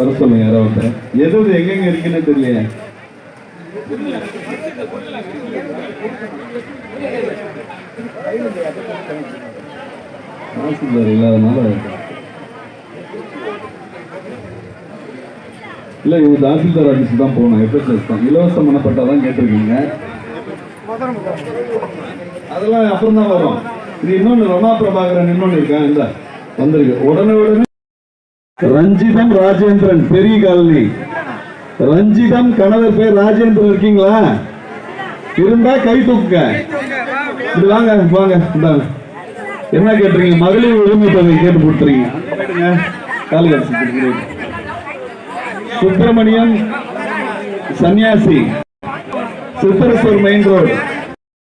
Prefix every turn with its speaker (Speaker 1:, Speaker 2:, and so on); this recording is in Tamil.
Speaker 1: வர சொல்லுங்க யாரோ ஒருத்தர். எது எது எங்கெங்க இருக்குன்னு தெரியலையே. தாசில்தார் இல்லாதனால. இல்ல இவங்க தாசில்தார் ஆபீஸ் தான் போகணும் எஃப்எஸ்எஸ் தான் இலவச மனப்பட்டா தான் கேட்டிருக்கீங்க. அதெல்லாம் அப்புறம் தான் வரும். இது இன்னொன்னு ரமா பிரபாகரன் இன்னொன்னு இருக்கா? இந்த வந்திருக்கு. உடனே உடனே ரஞ்சிதம் ராஜேந்திரன் பெரிய காலனி. ரஞ்சிதம் கணவர் பேர் ராஜேந்திரன் இருக்கீங்களா? இருந்தா கை தூக்குங்க. வாங்க வாங்க இந்தாங்க என்ன கேட்டுறீங்க மகளிர் உரிமை தொகை கேட்டு கொடுத்துறீங்க கால் சுப்பிரமணியம் சன்னியாசி சித்தரசூர் மெயின் ரோடு.